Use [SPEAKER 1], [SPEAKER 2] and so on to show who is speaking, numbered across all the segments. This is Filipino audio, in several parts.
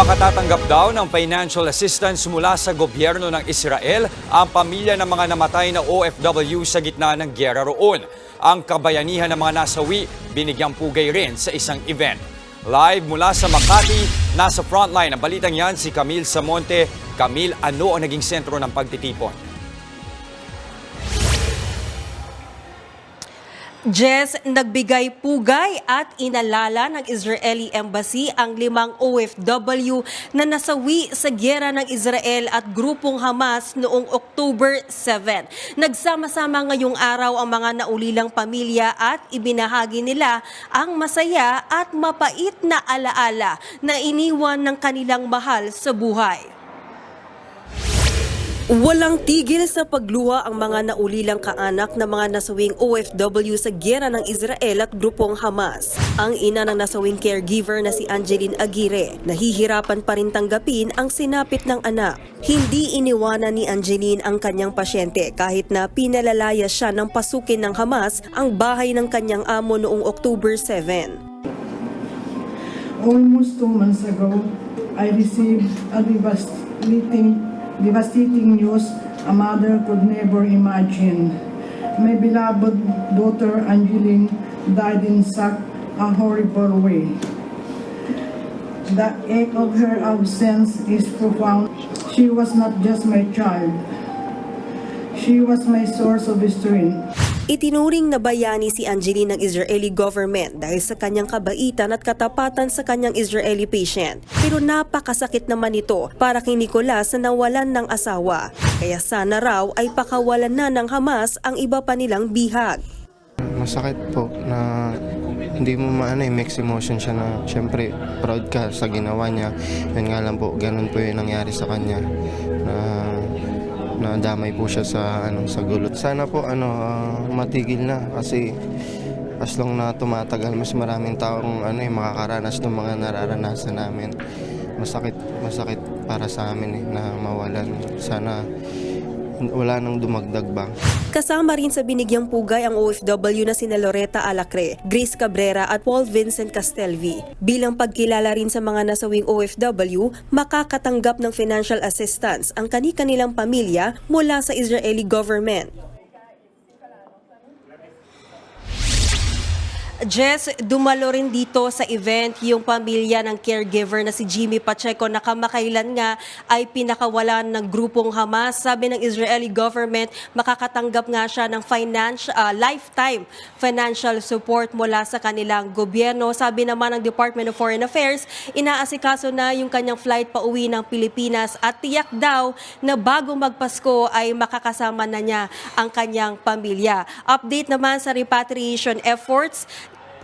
[SPEAKER 1] Makatatanggap daw ng financial assistance mula sa gobyerno ng Israel ang pamilya ng mga namatay na OFW sa gitna ng gyera roon. Ang kabayanihan ng mga nasawi binigyang pugay rin sa isang event. Live mula sa Makati, nasa frontline ng balitang yan si Camille Samonte. Camille, ano ang naging sentro ng pagtitipon?
[SPEAKER 2] Jess, nagbigay pugay at inalala ng Israeli Embassy ang limang OFW na nasawi sa gyera ng Israel at grupong Hamas noong October 7. Nagsama-sama ngayong araw ang mga naulilang pamilya at ibinahagi nila ang masaya at mapait na alaala na iniwan ng kanilang mahal sa buhay. Walang tigil sa pagluha ang mga naulilang kaanak ng mga nasawing OFW sa gyera ng Israel at grupong Hamas. Ang ina ng nasawing caregiver na si Angeline Aguirre, nahihirapan pa rin tanggapin ang sinapit ng anak. Hindi iniwanan ni Angeline ang kanyang pasyente kahit na pinalalaya siya ng pasukin ng Hamas ang bahay ng kanyang amo noong October 7.
[SPEAKER 3] Almost two months ago, I received a devastating, devastating news a mother could never imagine. My beloved daughter Angeline died in such a horrible way. The ache of her absence is profound. She was not just my child. She was my source of strength.
[SPEAKER 2] Itinuring na bayani si Angeline ng Israeli government dahil sa kanyang kabaitan at katapatan sa kanyang Israeli patient. Pero napakasakit naman ito para kay Nicolas na nawalan ng asawa. Kaya sana raw ay pakawalan na ng Hamas ang iba pa nilang bihag.
[SPEAKER 4] Masakit po na hindi mo maano eh, mixed emotion siya na syempre proud ka sa ginawa niya. Yun nga lang po, ganun po yung nangyari sa kanya na nadamay po siya sa ano sa gulo. Sana po ano ah, matigil na kasi as long na tumatagal mas maraming taong ano eh, makakaranas ng mga nararanasan namin. Masakit masakit para sa amin eh, na mawalan. Sana wala nang dumagdag ba.
[SPEAKER 2] Kasama rin sa binigyang pugay ang OFW na sina Loretta Alacre, Grace Cabrera at Paul Vincent Castelvi. Bilang pagkilala rin sa mga nasawing OFW, makakatanggap ng financial assistance ang kani-kanilang pamilya mula sa Israeli government. Jess, dumalo rin dito sa event yung pamilya ng caregiver na si Jimmy Pacheco na kamakailan nga ay pinakawalan ng grupong Hamas. Sabi ng Israeli government, makakatanggap nga siya ng finance, ah, lifetime financial support mula sa kanilang gobyerno. Sabi naman ng Department of Foreign Affairs, inaasikaso na yung kanyang flight pa uwi ng Pilipinas at tiyak daw na bago magpasko ay makakasama na niya ang kanyang pamilya. Update naman sa repatriation efforts,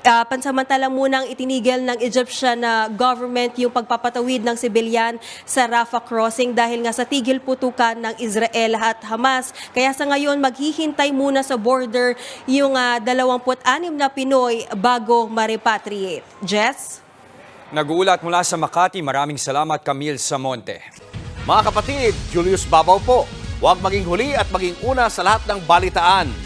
[SPEAKER 2] Ah, pansamantala munang itinigil ng Egyptian na government yung pagpapatawid ng sibilyan sa Rafah crossing dahil nga sa tigil putukan ng Israel at Hamas. Kaya sa ngayon maghihintay muna sa border yung ah, 26 na Pinoy bago ma-repatriate. Jess?
[SPEAKER 1] Naguulat mula sa Makati, maraming salamat Camille Samonte.
[SPEAKER 5] Mga kapatid, Julius Babaw po. Huwag maging huli at maging una sa lahat ng balitaan.